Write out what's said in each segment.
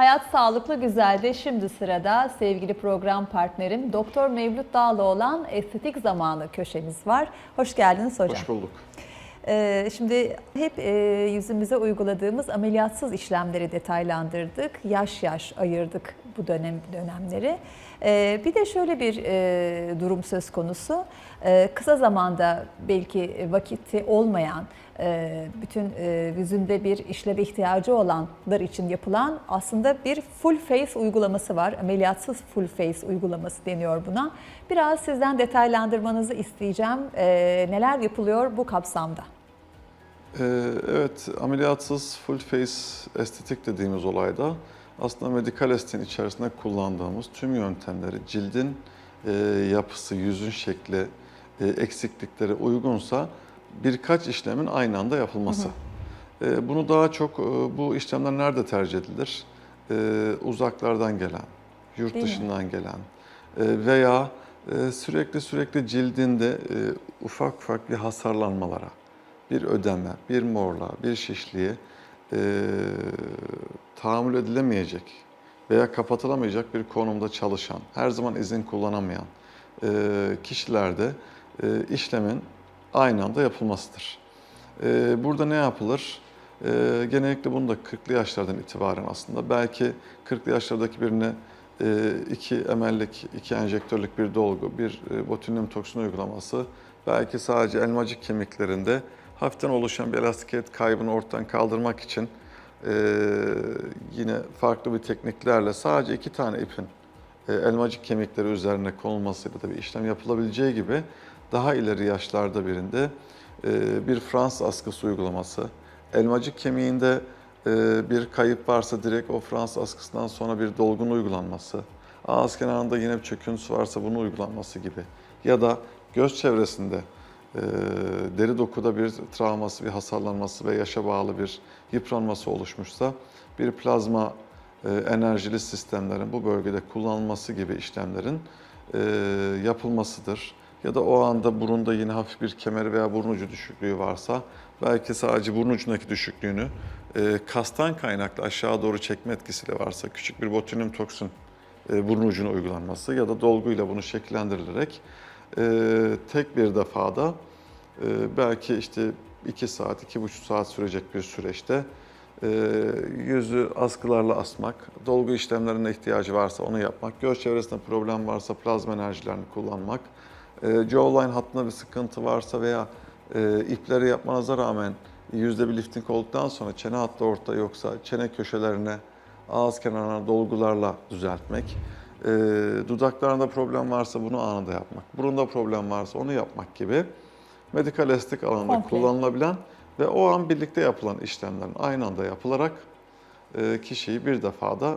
Hayat Sağlıklı Güzel'de şimdi sırada sevgili program partnerim Doktor Mevlüt Dağlı olan Estetik Zamanı köşemiz var. Hoş geldiniz hocam. Hoş bulduk. Ee, şimdi hep e, yüzümüze uyguladığımız ameliyatsız işlemleri detaylandırdık. Yaş yaş ayırdık bu dönem dönemleri. Ee, bir de şöyle bir e, durum söz konusu. Ee, kısa zamanda belki vakiti olmayan, e, bütün e, yüzünde bir işleve ihtiyacı olanlar için yapılan aslında bir full face uygulaması var. Ameliyatsız full face uygulaması deniyor buna. Biraz sizden detaylandırmanızı isteyeceğim. Ee, neler yapılıyor bu kapsamda? Evet, ameliyatsız full face estetik dediğimiz olayda aslında medikal estetiğin içerisinde kullandığımız tüm yöntemleri cildin e, yapısı, yüzün şekli, e, eksiklikleri uygunsa birkaç işlemin aynı anda yapılması. E, bunu daha çok e, bu işlemler nerede tercih edilir? E, uzaklardan gelen, yurt Değil mi? dışından gelen e, veya e, sürekli sürekli cildinde e, ufak ufak bir hasarlanmalara, bir ödeme, bir morluğa, bir şişliğe e, tahammül edilemeyecek veya kapatılamayacak bir konumda çalışan, her zaman izin kullanamayan e, kişilerde e, işlemin aynı anda yapılmasıdır. E, burada ne yapılır? E, genellikle bunu da 40'lı yaşlardan itibaren aslında belki 40'lı yaşlardaki birine e, iki emellik, iki enjektörlük bir dolgu, bir e, botulinum toksin uygulaması belki sadece elmacık kemiklerinde hafiften oluşan bir elastikiyet kaybını ortadan kaldırmak için e, yine farklı bir tekniklerle sadece iki tane ipin e, elmacık kemikleri üzerine konulmasıyla da bir işlem yapılabileceği gibi daha ileri yaşlarda birinde e, bir Fransız askısı uygulaması, elmacık kemiğinde e, bir kayıp varsa direkt o Fransız askısından sonra bir dolgun uygulanması, ağız kenarında yine bir çöküntüsü varsa bunun uygulanması gibi. Ya da göz çevresinde deri dokuda bir travması, bir hasarlanması ve yaşa bağlı bir yıpranması oluşmuşsa bir plazma e, enerjili sistemlerin bu bölgede kullanılması gibi işlemlerin e, yapılmasıdır. Ya da o anda burunda yine hafif bir kemer veya burun ucu düşüklüğü varsa belki sadece burun ucundaki düşüklüğünü e, kastan kaynaklı aşağı doğru çekme etkisiyle varsa küçük bir botulinum toksin burun ucuna uygulanması ya da dolguyla bunu şekillendirilerek e, tek bir defada e, belki işte 2 saat, 2,5 saat sürecek bir süreçte e, yüzü askılarla asmak, dolgu işlemlerine ihtiyacı varsa onu yapmak, göz çevresinde problem varsa plazma enerjilerini kullanmak, e, jawline hattında bir sıkıntı varsa veya e, ipleri yapmanıza rağmen yüzde bir lifting olduktan sonra çene hattı orta yoksa çene köşelerine ağız kenarına dolgularla düzeltmek, e, dudaklarında problem varsa bunu anında yapmak, burunda problem varsa onu yapmak gibi medikal estetik alanında Komple. kullanılabilen ve o an birlikte yapılan işlemlerin aynı anda yapılarak e, kişiyi bir defada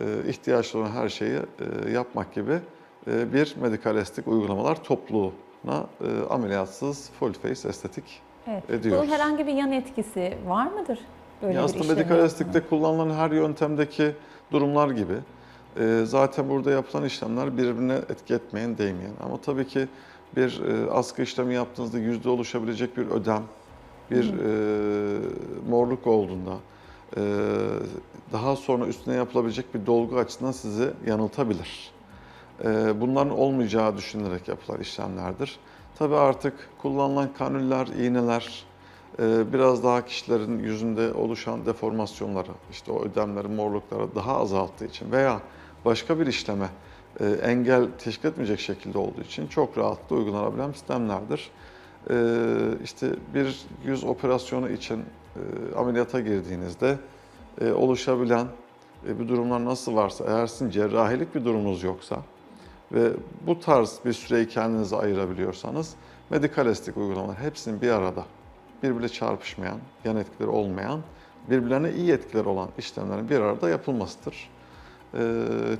e, ihtiyaçlı olan her şeyi e, yapmak gibi e, bir medikal estetik uygulamalar topluluğuna e, ameliyatsız full face estetik Evet. ediyoruz. Bunun herhangi bir yan etkisi var mıdır? Böyle Ya bir aslında medikal estetikte kullanılan her yöntemdeki durumlar gibi zaten burada yapılan işlemler birbirine etki etmeyen, değmeyen. Ama tabii ki bir e, askı işlemi yaptığınızda yüzde oluşabilecek bir ödem, bir e, morluk olduğunda e, daha sonra üstüne yapılabilecek bir dolgu açısından sizi yanıltabilir. E, bunların olmayacağı düşünülerek yapılan işlemlerdir. Tabii artık kullanılan kanüller, iğneler, biraz daha kişilerin yüzünde oluşan deformasyonları, işte o ödemleri, morlukları daha azalttığı için veya başka bir işleme e, engel teşkil etmeyecek şekilde olduğu için çok rahatlıkla uygulanabilen sistemlerdir. E, işte bir yüz operasyonu için e, ameliyata girdiğinizde oluşabilen bir durumlar nasıl varsa, eğer sizin cerrahilik bir durumunuz yoksa ve bu tarz bir süreyi kendinize ayırabiliyorsanız medikal estetik uygulamalar hepsinin bir arada birbiriyle çarpışmayan, yan etkileri olmayan, birbirlerine iyi etkiler olan işlemlerin bir arada yapılmasıdır. Ee,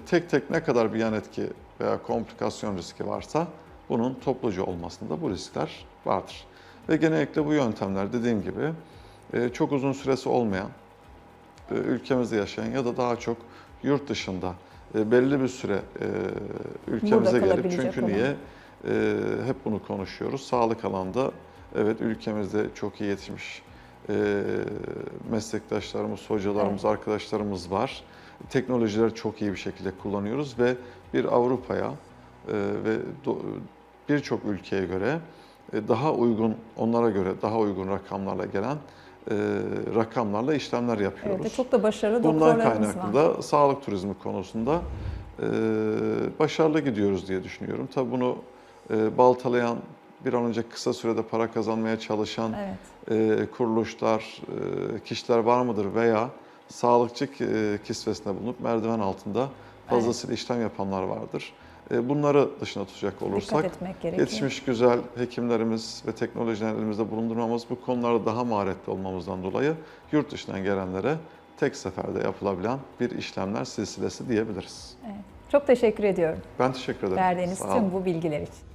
tek tek ne kadar bir yan etki veya komplikasyon riski varsa bunun topluca olmasında bu riskler vardır. Ve genellikle bu yöntemler dediğim gibi e, çok uzun süresi olmayan, e, ülkemizde yaşayan ya da daha çok yurt dışında e, belli bir süre ülkemize gelip çünkü olan. niye hep bunu konuşuyoruz. Sağlık alanda evet ülkemizde çok iyi yetişmiş meslektaşlarımız, hocalarımız, arkadaşlarımız var. Teknolojileri çok iyi bir şekilde kullanıyoruz ve bir Avrupa'ya e, ve birçok ülkeye göre e, daha uygun, onlara göre daha uygun rakamlarla gelen e, rakamlarla işlemler yapıyoruz. Evet, çok da başarılı Bundan kaynaklı var. da sağlık turizmi konusunda e, başarılı gidiyoruz diye düşünüyorum. Tabii bunu e, baltalayan, bir an önce kısa sürede para kazanmaya çalışan Evet. e, kuruluşlar, e, kişiler var mıdır veya sağlıkçı e, kisvesinde bulunup merdiven altında fazlasıyla işlem yapanlar vardır. E, bunları dışına tutacak olursak yetişmiş güzel hekimlerimiz ve teknolojileri elimizde bulundurmamız bu konularda daha maharetli olmamızdan dolayı yurt dışından gelenlere tek seferde yapılabilen bir işlemler silsilesi diyebiliriz. Evet. Çok teşekkür ediyorum Ben teşekkür ederim. verdiğiniz tüm bu bilgiler için.